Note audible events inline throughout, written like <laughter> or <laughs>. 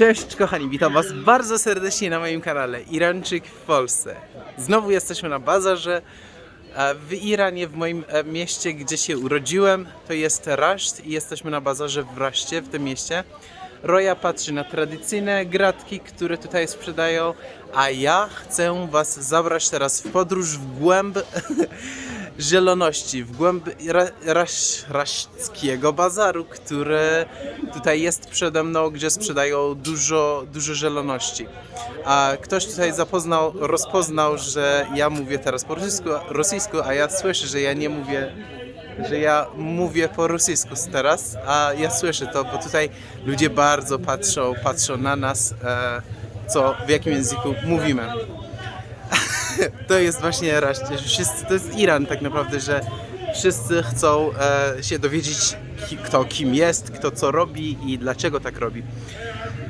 Cześć kochani, witam was bardzo serdecznie na moim kanale Iranczyk w Polsce. Znowu jesteśmy na bazarze w Iranie, w moim e, mieście, gdzie się urodziłem. To jest Raszt i jesteśmy na bazarze w Raszcie, w tym mieście. Roja patrzy na tradycyjne gratki, które tutaj sprzedają, a ja chcę was zabrać teraz w podróż w głęb <laughs> zieloności, w głęb ra, raś, raszckiego bazaru, który tutaj jest przede mną, gdzie sprzedają dużo, dużo zieloności. A ktoś tutaj zapoznał, rozpoznał, że ja mówię teraz po rosyjsku, rosyjsku, a ja słyszę, że ja nie mówię że ja mówię po rosyjsku teraz, a ja słyszę to, bo tutaj ludzie bardzo patrzą, patrzą na nas, e, co, w jakim języku mówimy. <laughs> to jest właśnie Raszt. Wszyscy, to jest Iran tak naprawdę, że wszyscy chcą e, się dowiedzieć, ki, kto kim jest, kto co robi i dlaczego tak robi.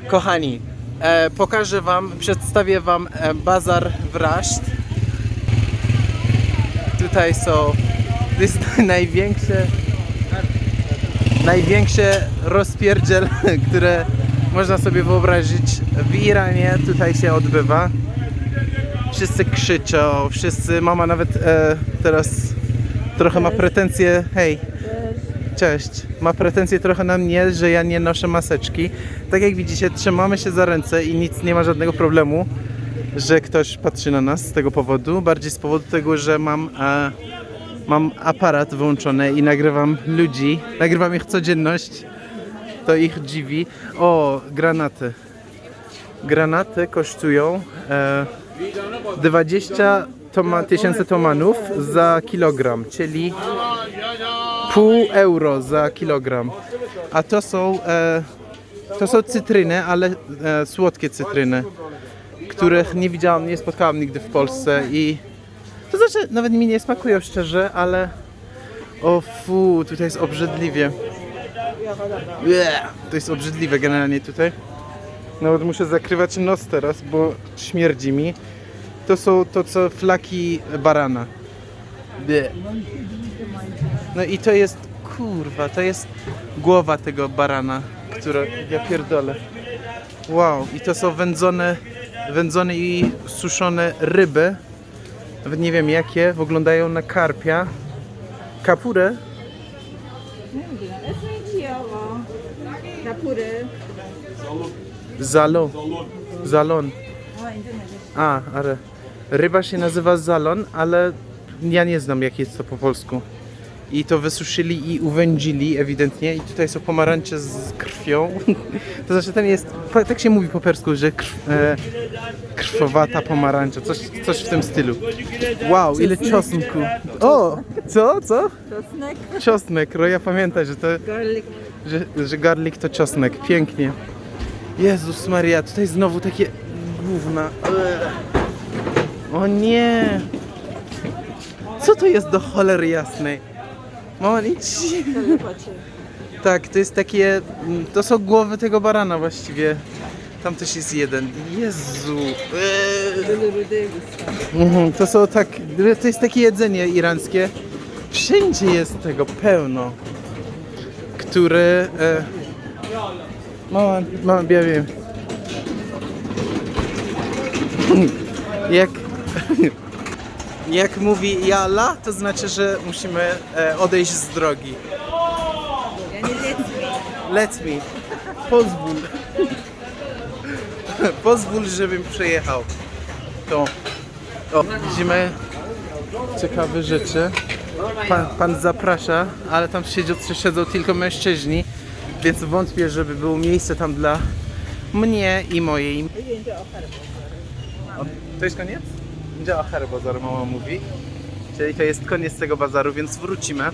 Kochani, e, pokażę Wam, przedstawię Wam e, bazar w Raszt. Tutaj są, to jest <laughs> największe, największe rozpierdziel, <laughs> które można sobie wyobrazić w Iranie tutaj się odbywa. Wszyscy krzyczą, wszyscy, mama nawet e, teraz trochę ma pretensje, hej, cześć, ma pretensje trochę na mnie, że ja nie noszę maseczki. Tak jak widzicie, trzymamy się za ręce i nic, nie ma żadnego problemu, że ktoś patrzy na nas z tego powodu, bardziej z powodu tego, że mam, e, mam aparat włączony i nagrywam ludzi, nagrywam ich codzienność, to ich dziwi. O, granaty. Granaty kosztują e, 20 toma, tysięcy tomanów za kilogram, czyli pół euro za kilogram. A to są, e, to są cytryny, ale e, słodkie cytryny, których nie widziałam, nie spotkałam nigdy w Polsce i to znaczy nawet mi nie smakują szczerze, ale o fu, tutaj jest obrzydliwie. Bleh, To jest obrzydliwe generalnie tutaj. Nawet muszę zakrywać nos teraz, bo śmierdzi mi. To są to co flaki barana. No i to jest, kurwa, to jest głowa tego barana, które ja pierdolę. Wow, i to są wędzone, wędzone i suszone ryby. Nawet nie wiem jakie, wyglądają na karpia. Kapurę? Esmeciało. Zalon. Zalon. A, ale ryba się nazywa zalon, ale ja nie znam jak jest to po polsku. I to wysuszyli i uwędzili ewidentnie. I tutaj są pomarańcze z krwią. <laughs> To znaczy ten jest, tak się mówi po persku, że krw, e, krwowata pomarańcza. Coś, coś w tym stylu. Wow, ile czosnku. O, co, co? Czosnek. Czosnek. Roja pamiętaj, że to że, że garlic to czosnek. Pięknie. Jezus Maria, tutaj znowu takie gówna. Ugh. O nie! Co to jest do cholery jasnej? Mama, nic. <laughs> Tak, to jest takie. To są głowy tego barana właściwie. Tam też jest jeden. Jezu. Mhm, To są tak. To jest takie jedzenie irańskie. Wszędzie jest tego pełno. Które. E, mama, mama, ja wiem. Jak. <laughs> Jak mówi Jala, to znaczy, że musimy e, odejść z drogi. Ja nie wiem. Let me. Pozwól. <laughs> Pozwól, żebym przejechał. To. O, widzimy ciekawe rzeczy. Pan, pan zaprasza, ale tam siedzą, siedzą tylko mężczyźni, więc wątpię, żeby było miejsce tam dla mnie i mojej. O, to jest koniec? Gdzie Aher Bazar mama mówi? Czyli to jest koniec tego bazaru, więc wrócimy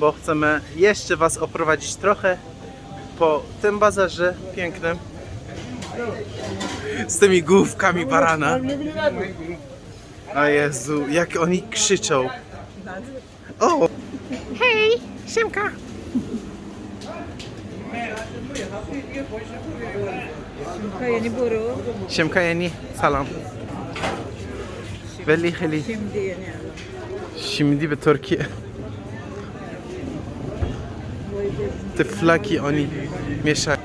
bo chcemy jeszcze Was oprowadzić trochę po tym bazarze pięknym z tymi główkami barana. A Jezu, jak oni krzyczą. O! Hej, Siemka! Kayani Buru. Siemka Yeni. Salam. Veli Heli. Şimdi yeni. Şimdi bir Türkiye. Tyflaki oni mieszają.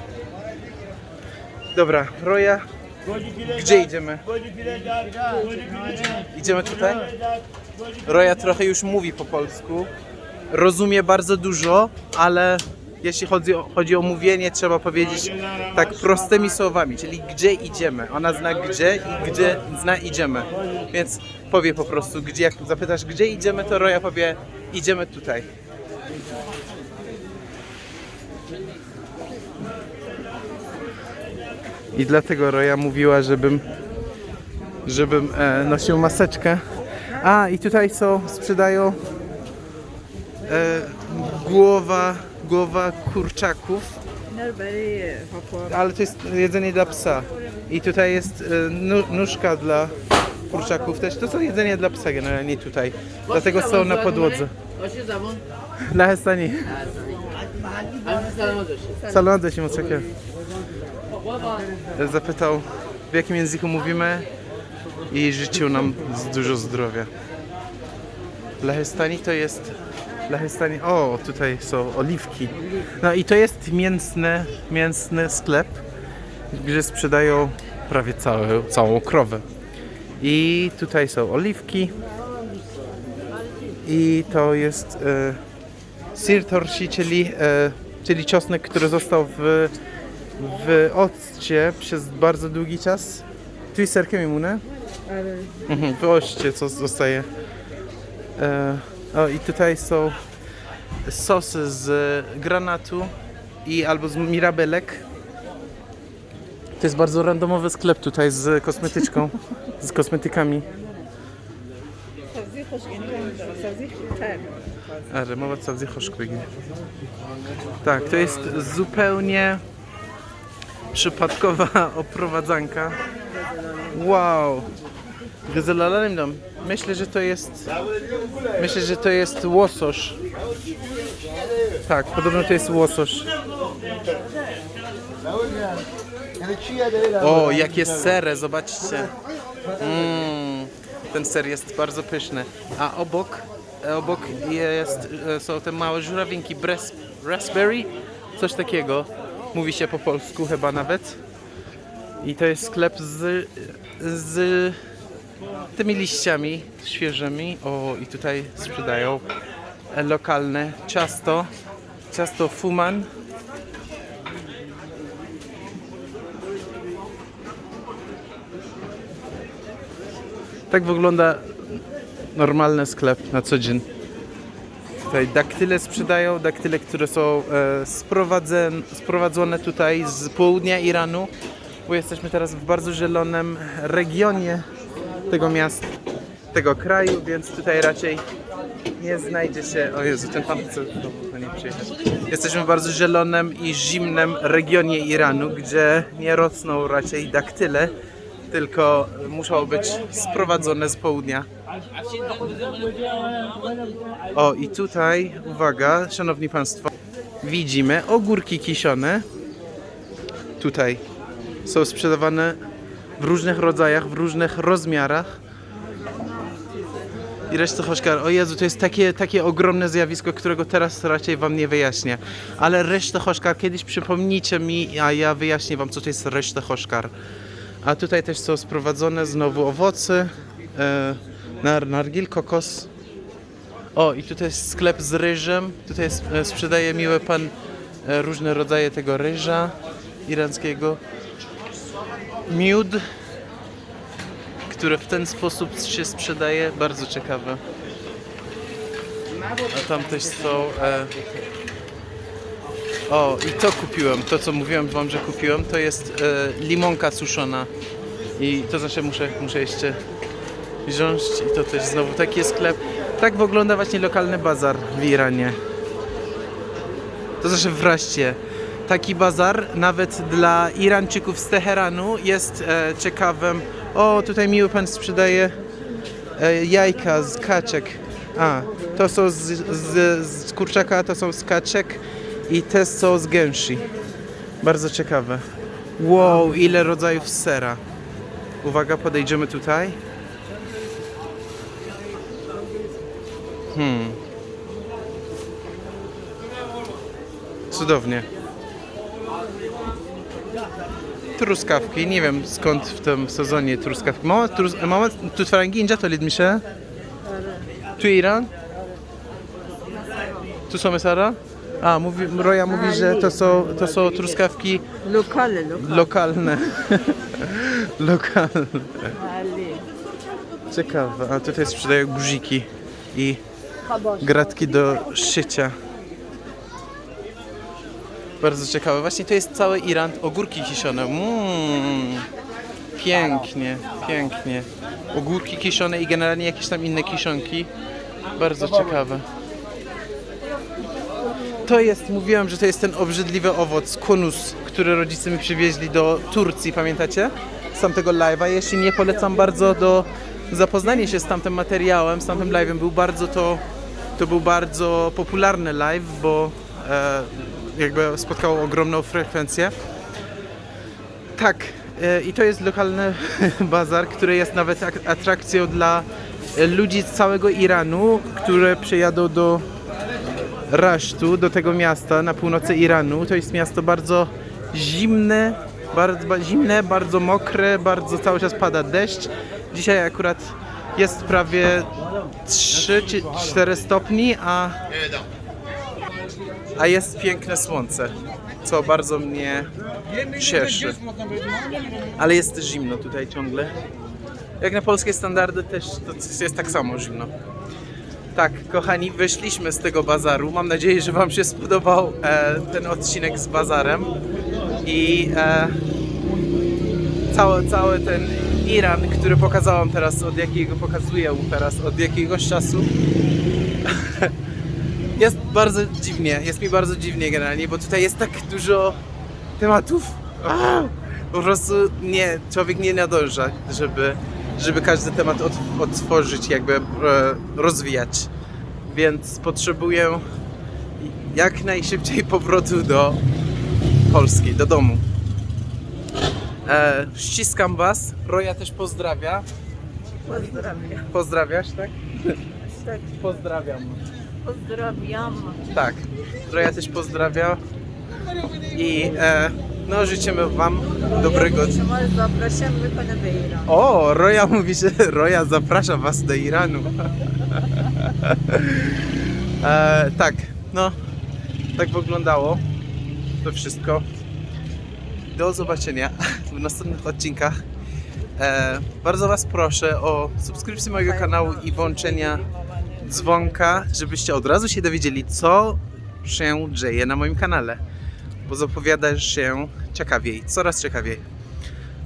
Dobra, Roja. Gdzie idziemy? Idziemy tutaj? Roja trochę już mówi po polsku. Rozumie bardzo dużo, ale jeśli chodzi o, chodzi o mówienie, trzeba powiedzieć tak prostymi słowami, czyli gdzie idziemy. Ona zna gdzie i gdzie zna idziemy. Więc powie po prostu gdzie, jak zapytasz gdzie idziemy, to Roja powie idziemy tutaj. I dlatego Roja mówiła, żebym żebym e, nosił maseczkę. A i tutaj są, sprzedają e, głowa, głowa kurczaków, ale to jest jedzenie dla psa. I tutaj jest e, nóżka dla kurczaków też. To są jedzenie dla psa generalnie tutaj. Dlatego są na podłodze. <laughs> Na Hestani. Hangisi zaman döşü? Salon się oczekuje. Zapytał w jakim języku mówimy i życzył nam dużo zdrowia. Lehestani to jest. Lehestani. O, tutaj są oliwki. No i to jest mięsny, mięsny sklep, gdzie sprzedają prawie całe, całą krowę. I tutaj są oliwki. I to jest e, sir torsi, czyli, e, czyli czosnek, który został w, w occie przez bardzo długi czas. Tu jest serkiem imune? Ale Mhm, w oście co zostaje. E, o i tutaj są sosy z granatu i albo z mirabelek. To jest bardzo randomowy sklep tutaj z kosmetyczką, <laughs> z kosmetykami. A, że mowa co choszkwygi. Tak, to jest zupełnie przypadkowa <laughs> oprowadzanka. Wow! Gazelalarem dom. Myślę, że to jest. Myślę, że to jest łosoś. Tak, podobno to jest łosoś. O, jakie sery, zobaczcie. Mm, ten ser jest bardzo pyszny. A obok, obok jest, e, są te małe żurawinki, bres, raspberry, coś takiego. Mówi się po polsku chyba nawet. I to jest sklep z, z tymi liściami świeżymi. O, i tutaj sprzedają lokalne ciasto. Ciasto fuman. Tak wygląda normalny sklep na co dzień. Tutaj daktyle sprzedają, daktyle, które są e, sprowadzone, sprowadzone tutaj z południa Iranu, bo jesteśmy teraz w bardzo zielonym regionie tego miasta, tego kraju, więc tutaj raczej nie znajdzie się... O Jezu, ten pan chce do nie przyjechać. Jesteśmy w bardzo zielonym i zimnym regionie Iranu, gdzie nie rosną raczej daktyle, tylko muszą być sprowadzone z południa. O, i tutaj, uwaga, szanowni państwo, widzimy ogórki kiszone. Tutaj są sprzedawane w różnych rodzajach, w różnych rozmiarach. I resztę hoszkar. O Jezu, to jest takie, takie ogromne zjawisko, którego teraz raczej wam nie wyjaśnię. Ale resztę hoszkar, kiedyś przypomnijcie mi, a ja wyjaśnię wam, co to jest resztę hoszkar. A tutaj też są sprowadzone znowu owoce, e, nar, nargil, kokos. O, i tutaj jest sklep z ryżem. Tutaj e, sprzedaje miły pan e, różne rodzaje tego ryża irańskiego. Miód, który w ten sposób się sprzedaje. Bardzo ciekawe. A tam też są... E, o, i to kupiłem. To, co mówiłem wam, że kupiłem, to jest e, limonka suszona. I to znaczy muszę, muszę jeszcze wziąć. I to też znowu taki jest sklep. Tak wygląda właśnie lokalny bazar w Iranie. To znaczy wreszcie. Taki bazar nawet dla Irańczyków z Teheranu jest e, ciekawym. O, tutaj miły pan sprzedaje e, jajka z kaczek. A, to są z, z, z kurczaka, to są z kaczek i te są z gęsi. Bardzo ciekawe. Wow, ile rodzajów sera. Uwaga, podejdziemy tutaj. Hmm. Cudownie. Truskawki, nie wiem skąd w tym sezonie truskawki. Mama, trus, mama tu faranginja to lidmisze? Tu Iran? Tu są mesara? A, mówi, Roja mówi, że to są, to są truskawki lokalne. <laughs> Lokalne. lokalne. Ciekawe. A tutaj sprzedają guziki i gratki do szycia. Bardzo ciekawe. Właśnie to jest cały Iran. Ogórki kiszone. Mmm. Pięknie, pięknie. Ogórki kiszone i generalnie jakieś tam inne kiszonki. Bardzo ciekawe. To jest, mówiłem, że to jest ten obrzydliwy owoc, konus, który rodzice mi przywieźli do Turcji, pamiętacie? Z tamtego live'a. Jeśli nie, polecam bardzo do zapoznania się z tamtym materiałem, z tamtym live'em. Był bardzo to, to był bardzo popularny live, bo e, jakby spotkało ogromną frekwencję. Tak, e, i to jest lokalny <laughs> bazar, który jest nawet ak- atrakcją dla ludzi z całego Iranu, które przyjadą do Rasztu, do tego miasta na północy Iranu. To jest miasto bardzo zimne, bardzo ba- zimne, bardzo mokre, bardzo cały czas pada deszcz. Dzisiaj akurat jest prawie 3 czy 4 stopni, a, a jest piękne słońce, co bardzo mnie cieszy. Ale jest zimno tutaj ciągle. Jak na polskie standardy też to jest tak samo zimno. Tak, kochani, wyszliśmy z tego bazaru. Mam nadzieję, że Wam się spodobał e, ten odcinek z bazarem. I e, cały, cały ten Iran, który pokazałam teraz, od jakiego pokazuję teraz, od jakiegoś czasu. <laughs> jest bardzo dziwnie, jest mi bardzo dziwnie generalnie, bo tutaj jest tak dużo tematów. A, po prostu nie, człowiek nie nadąża, żeby, żeby każdy temat od, otworzyć, jakby e, rozwijać. Więc potrzebuję jak najszybciej <laughs> powrotu do Polski, do domu. E, ściskam Was. Roja też pozdrawia. Pozdrawiam. Pozdrawiasz, tak? Tak, Pozdrawiam pozdrawiam. Tak, Troja też pozdrawia. I e, no życzymy Wam dobrego dnia. Zapraszamy Pana do Iranu. O, Roja mówi, że <laughs> Roja zaprasza Was do Iranu. <laughs> e, tak, no, tak wyglądało to wszystko. Do zobaczenia <laughs> w następnych odcinkach. E, bardzo Was proszę o subskrypcję mojego tak. kanału i włączenia dzwonka, żebyście od razu się dowiedzieli, co się dzieje na moim kanale, bo zapowiada się ciekawiej, coraz ciekawiej.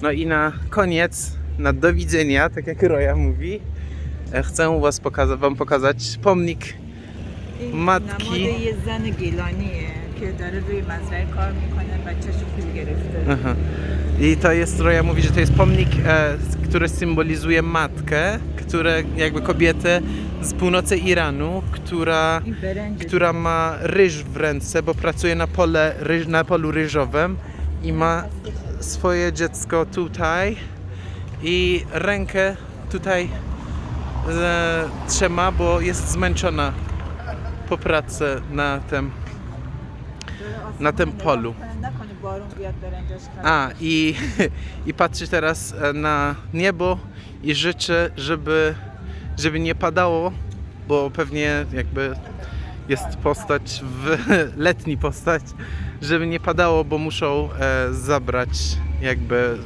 No i na koniec, na do widzenia, tak jak Roja mówi, e, chcę was pokaza Wam pokazać pomnik matki. Aha. I to jest, Roja mówi, że to jest pomnik, e, który symbolizuje matkę, które jakby kobietę z północy Iranu, która, która ma ryż w ręce, bo pracuje na, pole, ryż, na polu ryżowym i ma swoje dziecko tutaj i rękę tutaj e, trzyma, bo jest zmęczona po pracy na tym, na tym polu. A i, <laughs> i patrzy teraz e, na niebo i życzy, żeby, żeby nie padało, bo pewnie jakby jest postać, w, <laughs> letni postać, żeby nie padało, bo muszą e, zabrać jakby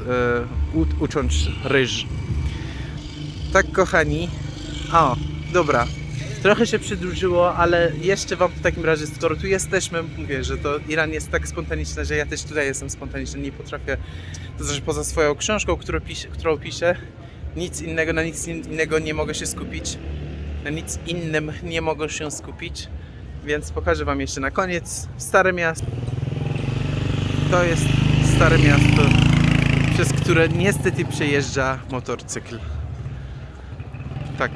e, u, ucząc ryż. Tak kochani. O, dobra. Trochę się przedłużyło, ale jeszcze wam w takim razie, skoro tu jesteśmy, mówię, że to Iran jest tak spontaniczny, że ja też tutaj jestem spontaniczny, nie potrafię, to znaczy poza swoją książką, którą piszę, którą piszę nic innego, na nic in- innego nie mogę się skupić, na nic innym nie mogę się skupić, więc pokażę wam jeszcze na koniec Stare Miasto. To jest Stare Miasto, przez które niestety przejeżdża motorcykl. Tak.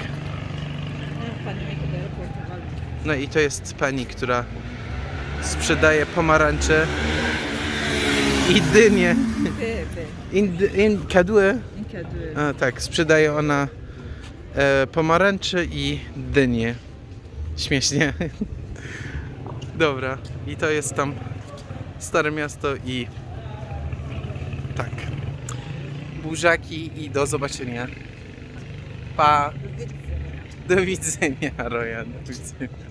No i to jest pani, która sprzedaje pomarańcze i dynie. In, in kadły. A, tak, sprzedaje ona e, pomarańcze i dynie. Śmiesznie. <laughs> Dobra, i to jest tam Stare Miasto i tak. Burzaki i do zobaczenia. Pa! Do widzenia, Rojan. Do widzenia.